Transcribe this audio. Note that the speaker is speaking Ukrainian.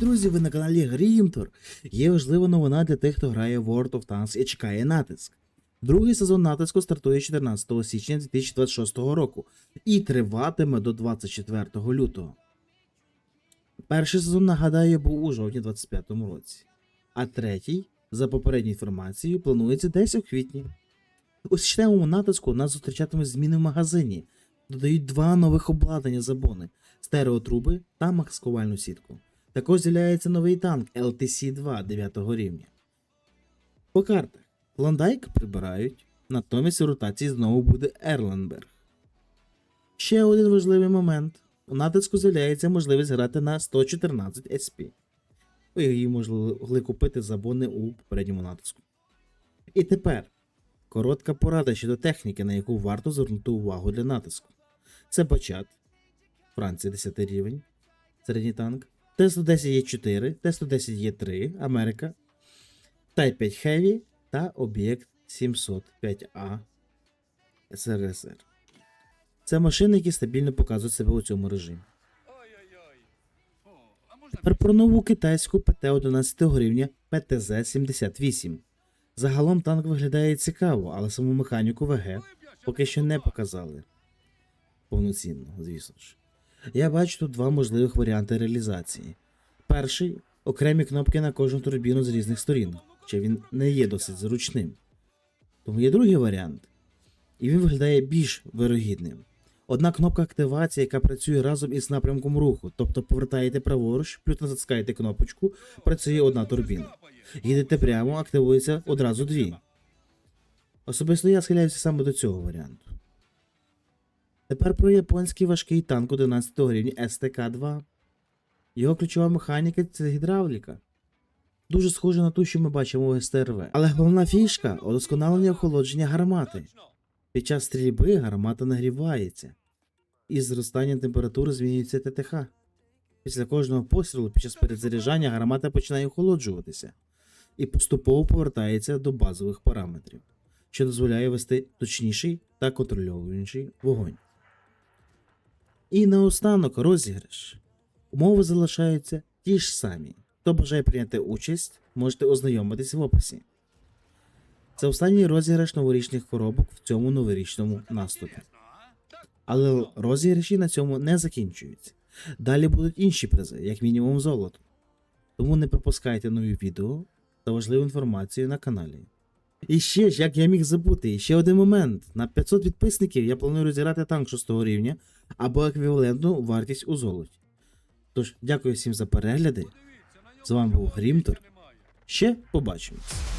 Друзі, ви на каналі Грімтор. Є важлива новина для тих, хто грає World of Tanks і чекає натиск. Другий сезон натиску стартує 14 січня 2026 року і триватиме до 24 лютого. Перший сезон, нагадаю, був у жовтні 25 році, а третій, за попередньою інформацією, планується десь у квітні. У січневому натиску нас зустрічатимуть зміни в магазині. Додають два нових обладнання забони, стереотруби та маскувальну сітку. Також з'являється новий танк LTC-2 9 рівня. По картах Клондайк прибирають, натомість у ротації знову буде Ерленберг. Ще один важливий момент. У натиску з'являється можливість грати на 114 SP. Її могли купити за бони у попередньому натиску. І тепер коротка порада щодо техніки, на яку варто звернути увагу для натиску. Це Бачат, Франція 10 рівень, середній танк, Т-110Е4, Т-110Е3, Америка, Type 5 Heavy та об'єкт 705А СРСР. Це машини, які стабільно показують себе у цьому режимі. Тепер про нову китайську ПТ-11 рівня ПТЗ-78. Загалом танк виглядає цікаво, але саму механіку ВГ поки що не показали. Повноцінно, звісно ж. Я бачу тут два можливих варіанти реалізації. Перший окремі кнопки на кожну турбіну з різних сторін, чи він не є досить зручним. Тому є другий варіант, і він виглядає більш вирогідним. Одна кнопка активації, яка працює разом із напрямком руху, тобто повертаєте праворуч, плюс натискаєте кнопочку, працює одна турбіна. Їдете прямо, активується одразу дві. Особисто я схиляюся саме до цього варіанту. Тепер про японський важкий танк 11 рівня СТК-2. Його ключова механіка це гідравліка. Дуже схоже на ту, що ми бачимо у СТРВ. Але головна фішка удосконалення охолодження гармати. Під час стрільби гармата нагрівається, і з зростанням температури змінюється ТТХ. Після кожного пострілу під час перезаряджання гармата починає охолоджуватися і поступово повертається до базових параметрів, що дозволяє вести точніший та контрольованіший вогонь. І наостанок розіграш. Умови залишаються ті ж самі. Хто бажає прийняти участь, можете ознайомитись в описі. Це останній розіграш новорічних коробок в цьому новорічному наступі. Але розіграші на цьому не закінчуються. Далі будуть інші призи, як мінімум золото. Тому не пропускайте нові відео та важливу інформацію на каналі. І ще ж, як я міг забути, ще один момент. На 500 підписників я планую розіграти танк 6 рівня або еквівалентну вартість у золоті. Тож, дякую всім за перегляди. З вами був Грімтор. Ще побачимось.